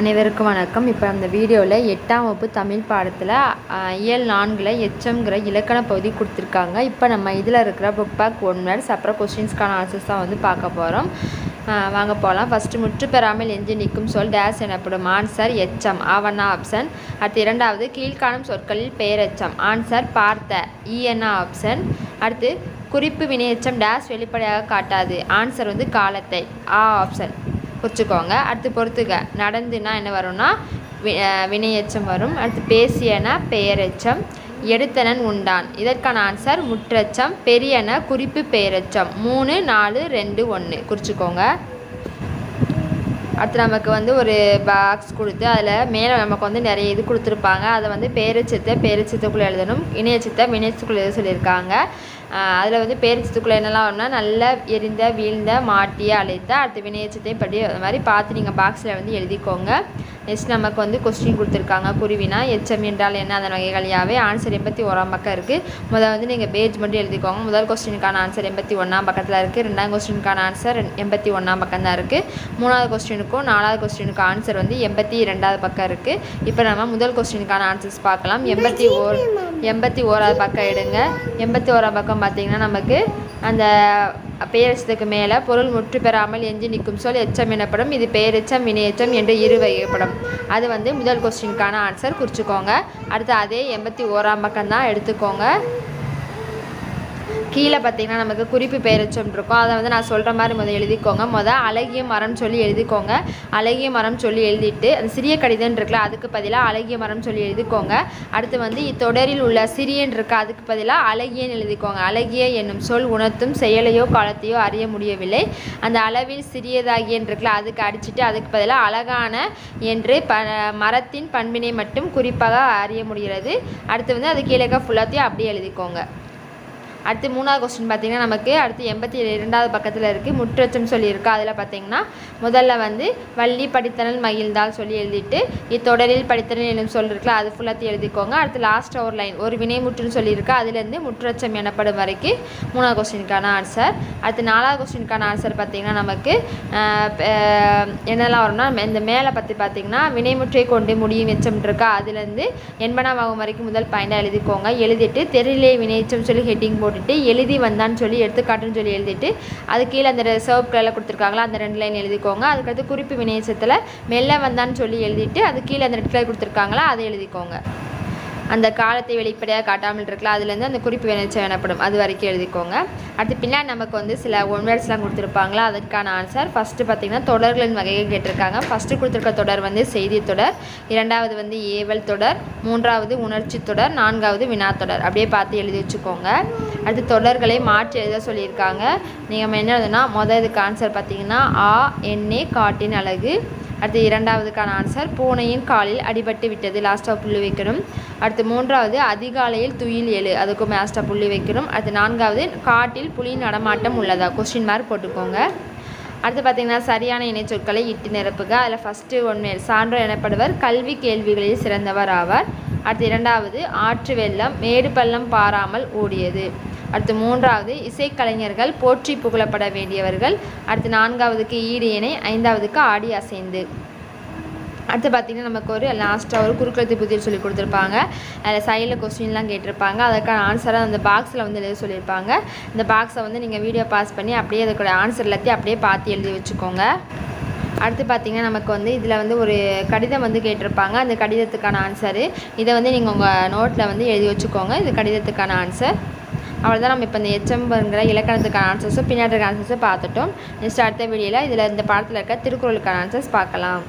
அனைவருக்கும் வணக்கம். இப்போ அந்த வீடியோவில் எட்டாம் வகுப்பு தமிழ் பாடத்தில் இயல் நான்கில் எச்சம்ங்கிற இலக்கண பகுதி கொடுத்துருக்காங்க. இப்போ நம்ம இதில் இருக்கிற புக் பேக் ஒன் மினிட்ஸ் அப்புறம் கொஸ்டின்ஸ்க்கான ஆன்சர்ஸ் தான் வந்து பார்க்க போகிறோம் வாங்க போகலாம் ஃபஸ்ட்டு முற்று பெறாமல் எஞ்சி நிற்கும் சொல் டேஸ் எனப்படும் ஆன்சர் எச்சம். ஆவண்ணா ஆப்ஷன் அடுத்து இரண்டாவது கீழ்காணும் சொற்களில் பெயரெச்சம். ஆன்சர் பார்த்த. இஎன்ஆ ஆப்ஷன் அடுத்து குறிப்பு வினையச்சம் டேஸ் வெளிப்படையாக காட்டாது. ஆன்சர் வந்து காலத்தை. ஆ ஆப்ஷன் குறிச்சிக்கோங்க அடுத்து பொறுத்துக்க நடந்துன்னா என்ன வரும்னா வி வினையெச்சம் வரும். அடுத்து பேசியன பெயரெச்சம் எடுத்தனன் உண்டான். இதற்கான ஆன்சர் முற்றச்சம் பெரியன குறிப்பு பெயரெச்சம். மூணு நாலு ரெண்டு ஒன்று குறிச்சிக்கோங்க. அடுத்து நமக்கு வந்து ஒரு பாக்ஸ் கொடுத்து அதில் மேலே நமக்கு வந்து நிறைய இது கொடுத்துருப்பாங்க. அதை வந்து பேரச்சத்தை பேரச்சத்துக்குள்ளே எழுதணும். இணையச்சத்தை வினைச்சத்துக்குள்ளே எழுத சொல்லியிருக்காங்க. அதில் வந்து பேரச்சத்துக்குள்ளே என்னெல்லாம் வரும்னா நல்ல எரிந்த வீழ்ந்த மாட்டிய அழைத்த அடுத்து வினையச்சத்தையும் படி அது மாதிரி பார்த்து நீங்கள் பாக்ஸில் வந்து எழுதிக்கோங்க. நெக்ஸ்ட் நமக்கு வந்து கொஸ்டின் கொடுத்துருக்காங்க. குருவினா எச்சம் என்றால் என்ன? அதன் வகைகளையாகவே ஆன்சர் எண்பத்தி ஓராம் பக்கம் இருக்குது முதல் வந்து நீங்கள் பேஜ் மட்டும் எழுதிக்கோங்க. முதல் கொஸ்டினுக்கான ஆன்சர் எண்பத்தி ஒன்றாம் பக்கத்தில் இருக்குது ரெண்டாம் கொஸ்டினுக்கான ஆன்சர் எண்பத்தி ஒன்றாம் பக்கம் தான் இருக்குது மூணாவது கொஸ்டினுக்கு கொஸ்டினுக்கும் நாலாவது கொஸ்டினுக்கும் ஆன்சர் வந்து எண்பத்தி ரெண்டாவது பக்கம் இருக்குது இப்போ நம்ம முதல் கொஸ்டினுக்கான ஆன்சர்ஸ் பார்க்கலாம். எண்பத்தி ஓர் எண்பத்தி ஓராவது பக்கம் எடுங்க. எண்பத்தி ஓராம் பக்கம் பார்த்தீங்கன்னா நமக்கு அந்த பெயரெச்சத்துக்கு மேலே பொருள் முற்று பெறாமல் எஞ்சி நிற்கும் சொல் எச்சம் எனப்படும். இது பெயரெச்சம் வினையெச்சம் என்று இரு வகைப்படும். அது வந்து முதல் கொஸ்டினுக்கான ஆன்சர் குறிச்சிக்கோங்க. அடுத்து அதே எண்பத்தி ஓராம் பக்கம் தான் எடுத்துக்கோங்க. கீழே பார்த்தீங்கன்னா நமக்கு குறிப்பு பெயரச்சம் இருக்கும். அதை வந்து நான் சொல்கிற மாதிரி முதல் எழுதிக்கோங்க. மொதல் அழகிய மரம் சொல்லி எழுதிக்கோங்க. அழகிய மரம் சொல்லி எழுதிட்டு அந்த சிறிய கடிதம் இருக்குல்ல அதுக்கு பதிலாக அழகிய மரம் சொல்லி எழுதிக்கோங்க. அடுத்து வந்து இத்தொடரில் உள்ள சிறியன் இருக்கு அதுக்கு பதிலாக அழகியன்னு எழுதிக்கோங்க. அழகிய என்னும் சொல் உணர்த்தும் செயலையோ காலத்தையோ அறிய முடியவில்லை. அந்த அளவில் சிறியதாகியன் இருக்குல்ல அதுக்கு அடிச்சுட்டு அதுக்கு பதிலாக அழகான என்று ப மரத்தின் பண்பினை மட்டும் குறிப்பாக அறிய முடிகிறது. அடுத்து வந்து அது கீழே ஃபுல்லாத்தையும் அப்படியே எழுதிக்கோங்க. அடுத்து மூணாவது கொஸ்டின் பார்த்திங்கன்னா நமக்கு அடுத்து எண்பத்தி இரண்டாவது பக்கத்தில் இருக்குது முற்றச்சம் சொல்லியிருக்கு. அதில் பார்த்திங்கன்னா முதல்ல வந்து வள்ளி படித்தனல் மகிழ்ந்தால் சொல்லி எழுதிட்டு இத்தொடரில் படித்தனல் என்னும் சொல் இருக்குல்ல அது ஃபுல்லாத்தையும் எழுதிக்கோங்க. அடுத்து லாஸ்ட் ஒரு லைன் ஒரு வினைமுற்றுன்னு சொல்லியிருக்கு. அதுலேருந்து முற்றச்சம் எனப்படும் வரைக்கும் மூணாவது கொஸ்டினுக்கான ஆன்சர் அடுத்து நாலாவது கொஸ்டினுக்கான ஆன்சர் பார்த்திங்கன்னா நமக்கு என்னெல்லாம் வரும்னா இந்த மேலே பற்றி பார்த்திங்கன்னா வினைமுற்றை கொண்டு முடியும் எச்சம் இருக்கா அதுலேருந்து எண்பனாம் வகும் வரைக்கும் முதல் பாயிண்டாக எழுதிக்கோங்க. எழுதிட்டு தெருளே வினைச்சம் சொல்லி ஹெட்டிங் போட்டு போட்டுட்டு எழுதி வந்தான்னு சொல்லி எடுத்துக்காட்டுன்னு சொல்லி எழுதிட்டு அது கீழே அந்த சர்வ் கலரில் கொடுத்துருக்காங்களா அந்த ரெண்டு லைன் எழுதிக்கோங்க. அதுக்கடுத்து குறிப்பு வினையசத்தில் மெல்ல வந்தான்னு சொல்லி எழுதிட்டு அது கீழே அந்த ரெட் கலர் கொடுத்துருக்காங்களா அதை எழுதிக்கோங்க. அந்த காலத்தை வெளிப்படையாக காட்டாமல் இருக்கலாம். அதுலேருந்து அந்த குறிப்பு வினைச்சம் எனப்படும். அது வரைக்கும் எழுதிக்கோங்க. அடுத்து பின்னாடி நமக்கு வந்து சில ஒன்வேர்ட்ஸ்லாம் கொடுத்துருப்பாங்களா அதுக்கான ஆன்சர் ஃபஸ்ட்டு பார்த்திங்கன்னா தொடர்களின் வகையை கேட்டிருக்காங்க. ஃபஸ்ட்டு கொடுத்துருக்க தொடர் வந்து செய்தி தொடர். இரண்டாவது வந்து ஏவல் தொடர். மூன்றாவது உணர்ச்சி தொடர். நான்காவது வினா தொடர். அப்படியே பார்த்து எழுதி வச்சுக்கோங்க. அடுத்து தொடர்களை மாற்றி எழுத சொல்லியிருக்காங்க. நீங்கள் என்ன எழுதுனா மொதல் இதுக்கு ஆன்சர் பார்த்தீங்கன்னா ஆ எண்ணே காட்டின் அழகு. அடுத்து இரண்டாவதுக்கான ஆன்சர் பூனையின் காலில் அடிபட்டு விட்டது லாஸ்ட்டாக புள்ளி வைக்கணும். அடுத்து மூன்றாவது அதிகாலையில் துயில் எழு அதுக்கும் லாஸ்ட்டாக புள்ளி வைக்கணும். அடுத்து நான்காவது காட்டில் புலி நடமாட்டம் உள்ளதா? கொஸ்டின் மார்க் போட்டுக்கோங்க. அடுத்து பார்த்திங்கன்னா சரியான இணைச்சொற்களை இட்டு நிரப்புக. அதில் ஃபஸ்ட்டு ஒன்று சான்றோர் எனப்படுவர். கல்வி கேள்விகளில் சிறந்தவர் ஆவார். அடுத்து இரண்டாவது ஆற்று வெள்ளம் மேடு பள்ளம் பாராமல் ஓடியது. அடுத்து மூன்றாவது இசைக்கலைஞர்கள் போற்றி புகழப்பட வேண்டியவர்கள். அடுத்து நான்காவதுக்கு ஈடு இணை ஐந்தாவதுக்கு ஆடி அசைந்து. அடுத்து பார்த்திங்கன்னா நமக்கு ஒரு லாஸ்ட்டாக ஒரு குறுக்கெழுத்து புதிர் சொல்லி கொடுத்துருப்பாங்க. அதில் சைடில் கொஸ்டின்லாம் கேட்டிருப்பாங்க. அதுக்கான ஆன்சரை அந்த பாக்ஸில் வந்து எழுத சொல்லியிருப்பாங்க. இந்த பாக்ஸை வந்து நீங்கள் வீடியோ பாஸ் பண்ணி அப்படியே அதுக்கூட ஆன்சர் எல்லாத்தையும் அப்படியே பார்த்து எழுதி வச்சுக்கோங்க. அடுத்து பார்த்திங்கன்னா நமக்கு வந்து இதில் வந்து ஒரு கடிதம் வந்து கேட்டிருப்பாங்க. அந்த கடிதத்துக்கான ஆன்சரு இதை வந்து நீங்கள் உங்கள் நோட்டில் வந்து எழுதி வச்சுக்கோங்க. இது கடிதத்துக்கான ஆன்சர் அவ்வளோதான் நம்ம இப்போ இந்த எச்சம்புங்கிற இலக்கணத்துக்கான ஆன்சர்ஸும் பின்னாடி ஆன்சர்ஸும் பார்த்துட்டோம். நெக்ஸ்ட் அடுத்த வீடியோவில் இதில் இந்த பாடத்தில் இருக்க திருக்குறளுக்கான ஆன்சர்ஸ் பார்க்கலாம்.